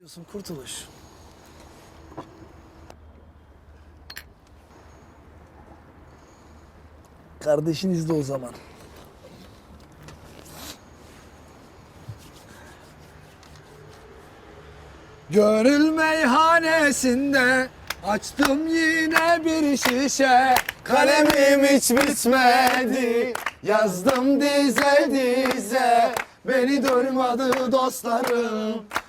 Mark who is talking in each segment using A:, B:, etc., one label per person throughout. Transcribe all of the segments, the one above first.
A: Diyorsun kurtuluş. Kardeşin izle o zaman. Gönül meyhanesinde açtım yine bir şişe Kalemim hiç bitmedi yazdım dize dize Beni durmadı dostlarım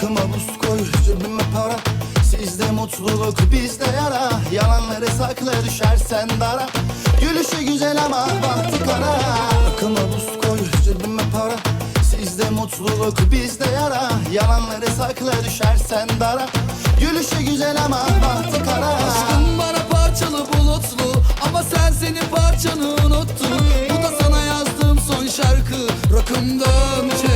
A: Akıma buz koy cebime para. Sizde mutluluk bizde yara. Yalanları sakla düşersen dara. Gülüşü güzel ama bahtı kara. Akıma buz koy cebime para. Sizde mutluluk bizde yara. Yalanları sakla düşersen dara. Gülüşü güzel ama bahtı kara.
B: Aşkın bana parçalı bulutlu. Ama sen senin parçanı unuttun. Bu da sana yazdığım son şarkı. Rakımdan çektim